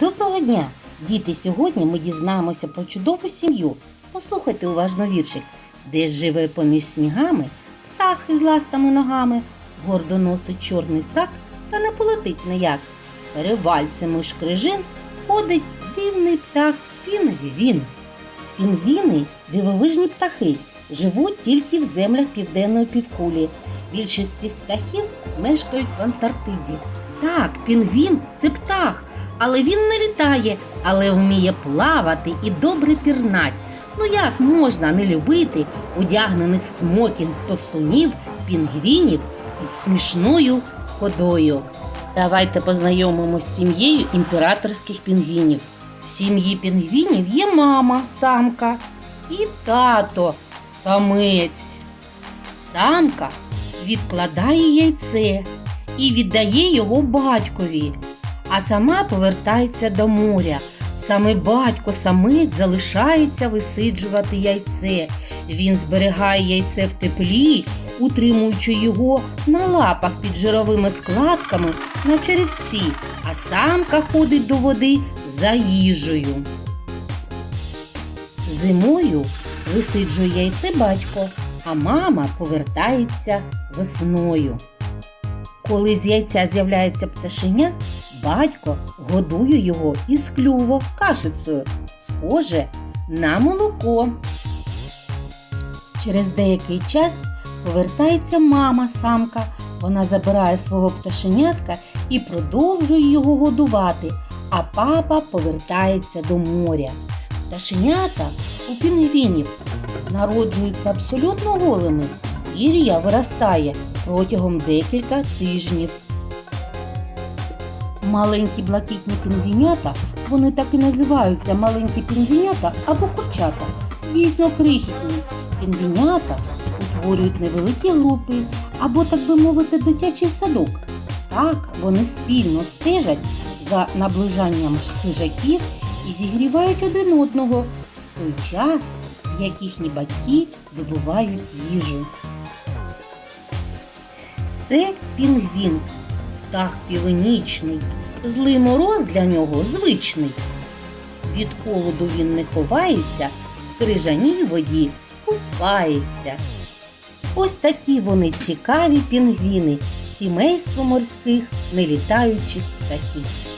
Доброго дня! Діти, сьогодні ми дізнаємося про чудову сім'ю. Послухайте уважно віршик, де живе поміж снігами птах із ластами ногами, гордо носить чорний фрак та не полетить ніяк. Перевальцями шкрижин ходить дивний птах пінгвін. Пінгвіни дивовижні птахи, живуть тільки в землях південної півкулі. Більшість цих птахів мешкають в Антарктиді. Так, пінгвін це птах, але він не літає, але вміє плавати і добре пірнать. Ну як можна не любити одягнених смокінг товстунів пінгвінів із смішною ходою? Давайте познайомимося з сім'єю імператорських пінгвінів. В сім'ї пінгвінів є мама, самка і тато, самець. Самка відкладає яйце і віддає його батькові, а сама повертається до моря. Саме батько самець залишається висиджувати яйце. Він зберігає яйце в теплі, утримуючи його на лапах під жировими складками на черевці, а самка ходить до води за їжею. Зимою висиджує яйце батько, а мама повертається весною. Коли з яйця з'являється пташеня, батько годує його із клюва кашицею, схоже на молоко. Через деякий час повертається мама самка. Вона забирає свого пташенятка і продовжує його годувати, а папа повертається до моря. Пташенята у пінгвінів народжуються абсолютно голими. Пір'я виростає протягом декілька тижнів. Маленькі блакитні пінгвінята, вони так і називаються маленькі пінгвінята або курчата. Дійсно крихітні. Пінгвінята утворюють невеликі групи або, так би мовити, дитячий садок. Так вони спільно стежать за наближанням хижаків і зігрівають один одного в той час, як їхні батьки добувають їжу. Це пінгвін, птах північний. Злий мороз для нього звичний. Від холоду він не ховається, в крижаній воді купається. Ось такі вони цікаві пінгвіни, сімейство морських нелітаючих птахів.